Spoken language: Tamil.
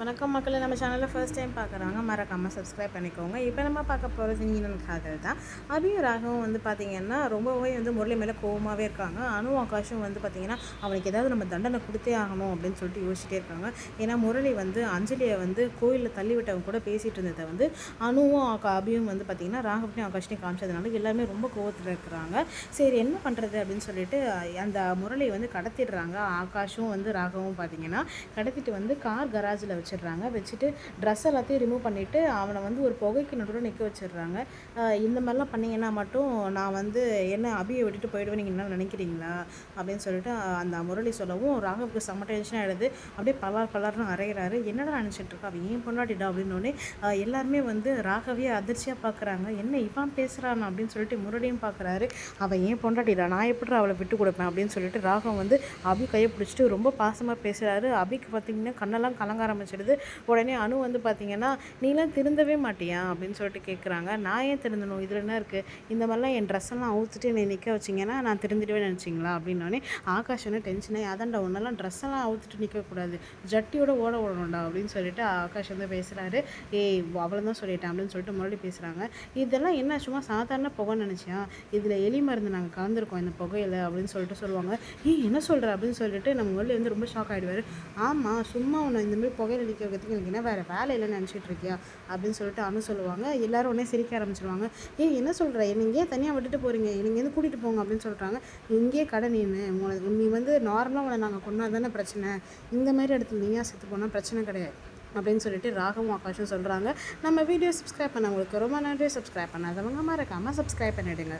வணக்கம் மக்களை நம்ம சேனலில் ஃபர்ஸ்ட் டைம் பார்க்குறாங்க மறக்காமல் சப்ஸ்கிரைப் பண்ணிக்கோங்க. இப்போ நம்ம பார்க்க போகிறது நீனன் காதல் தான். அபியும் ராகவும் வந்து பார்த்திங்கன்னா ரொம்பவே வந்து முரளி மேலே கோவமாகவே இருக்காங்க. அனு ஆகாஷும் வந்து பார்த்திங்கன்னா அவனுக்கு ஏதாவது நம்ம தண்டனை கொடுத்தே ஆகணும் அப்படின்னு சொல்லிட்டு யோசிச்சிட்டே இருக்காங்க. ஏன்னா முரளி வந்து அஞ்சலியை வந்து கோயிலில் தள்ளி விட்டவங்க கூட பேசிகிட்டு இருந்ததை வந்து அணுவும் அபியும் வந்து பார்த்திங்கன்னா ராகவனையும் ஆகாஷனையும் காமிச்சதுனால எல்லாமே ரொம்ப கோவத்தில் இருக்கிறாங்க. சரி என்ன பண்ணுறது அப்படின்னு சொல்லிட்டு அந்த முரளி வந்து கடத்திடுறாங்க. ஆகாஷும் வந்து ராகவும் பார்த்திங்கன்னா கடத்திட்டு வந்து கார் கராஜில் வச்சிடுறாங்க. வச்சுட்டு ட்ரெஸ் எல்லாத்தையும் ரிமூவ் பண்ணிவிட்டு அவனை வந்து ஒரு புகைக்கு நடுவில் நிற்க வச்சிடுறாங்க. இந்த மாதிரிலாம் பண்ணிங்கன்னா மட்டும் நான் வந்து என்ன அபியை விட்டுட்டு போயிடுவேன் நீங்கள் என்ன நினைக்கிறீங்களா? அப்படின்னு சொல்லிட்டு அந்த முரளி சொல்லவும் ராகவுக்கு செம்ம டென்ஷன் ஆகிடுது அப்படியே பலார் பலார்னு அரைகிறாரு என்னடா நினச்சிட்டு இருக்கா? அவன் ஏன் பொண்டாட்டிடா? அப்படின்னோடனே எல்லாருமே வந்து ராகவே அதிர்ச்சியாக பார்க்குறாங்க என்ன இவன் பேசுகிறான் அப்படின்னு சொல்லிட்டு முரளியும் பார்க்குறாரு அவன் ஏன் பொண்டாட்டிடா? நான் எப்படி அவளை விட்டு கொடுப்பேன்? அப்படின்னு சொல்லிட்டு ராகம் வந்து அபி கையை பிடிச்சிட்டு ரொம்ப பாசமாக பேசுகிறாரு அபிக்கு பார்த்தீங்கன்னா கண்ணெல்லாம் கலங்க ஆரம்பிச்சிடுது உடனே அணு வந்து பார்த்தீங்கன்னா நீலாம் திருந்தவே மாட்டியா? அப்படின்னு சொல்லிட்டு கேட்குறாங்க. நான் ஏன் திருந்தணும்? இதில் என்ன இருக்குது இந்த மாதிரிலாம் என் ட்ரெஸ்ஸெல்லாம் அவுத்துட்டு என்னை நிற்க வச்சிங்கன்னா நான் திருந்திடுவேன் நினச்சிங்களா? அப்படின்னோடனே ஆகாஷ் ஒன்று டென்ஷனே அதான்டா உன்னெல்லாம் ட்ரெஸ் எல்லாம் அவுத்துட்டு நிற்கக்கூடாது ஜட்டியோட ஓட ஓடணும்டா அப்படின்னு சொல்லிட்டு ஆகாஷ் வந்து பேசுகிறாரு ஏய் அவ்வளோ தான் சொல்லிட்டேன் அப்படின்னு சொல்லிட்டு மறுபடியும் பேசுகிறாங்க இதெல்லாம் என்ன சும்மா சாதாரண புகை நினச்சியா? இதில் எலி மருந்து நாங்கள் கலந்துருக்கோம் இந்த புகையில் அப்படின்னு சொல்லிட்டு சொல்லுவாங்க. ஏய் என்ன சொல்கிற அப்படின்னு சொல்லிட்டு நம்ம முதல்ல வந்து ரொம்ப ஷாக் ஆகிடுவார் ஆமாம் சும்மா உன்னை இந்தமாதிரி புகையில் நிற்க வைக்கிறதுக்கு எனக்கு என்ன வேறு வேலை இல்லைன்னு நினச்சிட்டு இருக்கியா? அப்படின்னு சொல்லிட்டு அனு சொல்லுவாங்க. எல்லோரும் உடனே சிரிக்க ஆரம்பிச்சிருவாங்க. ஏய் என்ன சொல்கிற என்னை தனியாக விட்டுட்டு போகிறீங்க என்னை கூட்டிகிட்டு போங்க அப்படின்னு சொல்கிறாங்க இங்கேயே கடை நீனு. உங்களை நீ வந்து நார்மலாக உங்களை நாங்கள் கொண்டா தானே பிரச்சனை. இந்த மாதிரி இடத்துல நீயா செத்து போனால் பிரச்சனை கிடையாது. அப்படின்னு சொல்லிட்டு ராகவும் ஆகாஷும் சொல்கிறாங்க நம்ம வீடியோ சப்ஸ்கிரைப் பண்ணவங்களுக்கு ரொம்ப நன்றி. சப்ஸ்கிரைப் பண்ணாதவங்க மறக்காமல் சப்ஸ்கிரைப் பண்ணிவிடுங்க